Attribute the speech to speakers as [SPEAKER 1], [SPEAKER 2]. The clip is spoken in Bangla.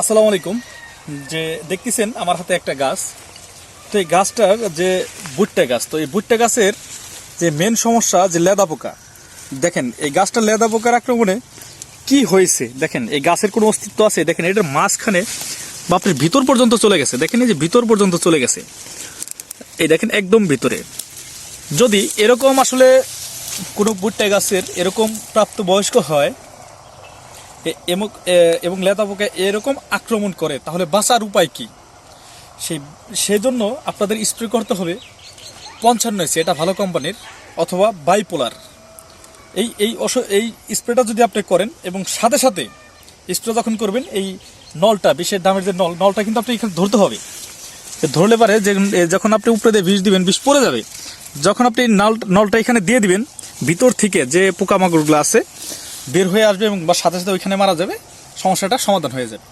[SPEAKER 1] আসসালামু আলাইকুম। যে দেখতেছেন আমার হাতে একটা গাছ। তো এই গাছটার যে বুট্টা গাছ, তো এই বুট্টা গাছের যে মেন সমস্যা যে লেদা পোকা। দেখেন, এই গাছটা লেদা পোকার আক্রমণে কি হয়েছে? দেখেন, এই গাছের কোনো অস্তিত্ব আছে? দেখেন, এটার মাঝখানে বাপরে ভিতর পর্যন্ত চলে গেছে। দেখেন, এই যে ভিতর পর্যন্ত চলে গেছে। এই দেখেন, একদম ভিতরে। যদি এরকম আসলে কোনো বুট্টা গাছের এরকম প্রাপ্ত বয়স্ক হয় এবং লেদা পোকা এরকম আক্রমণ করে, তাহলে বাঁচার উপায় কি? সেই সেজন্য আপনাদের স্প্রে করতে হবে পঞ্চান্ন এসি, এটা ভালো কোম্পানির, অথবা বাইপোলার এই এই অস, এই স্প্রেটা যদি আপনি করেন, এবং সাথে সাথে স্প্রে যখন করবেন, এই নলটা, বিষের দামের যে নল, নলটা কিন্তু আপনি এখানে ধরতে হবে। ধরলে পারে যে যখন আপনি উপরে দিয়ে বিষ দিবেন, বিষ পড়ে যাবে, যখন আপনি নল, নলটা এখানে দিয়ে দিবেন, ভিতর থেকে যে পোকামাকড়গুলো আছে বের হয়ে আসবে এবং সাথে সাথে ওইখানে মারা যাবে সমস্যাটা সমাধান হয়ে যাবে।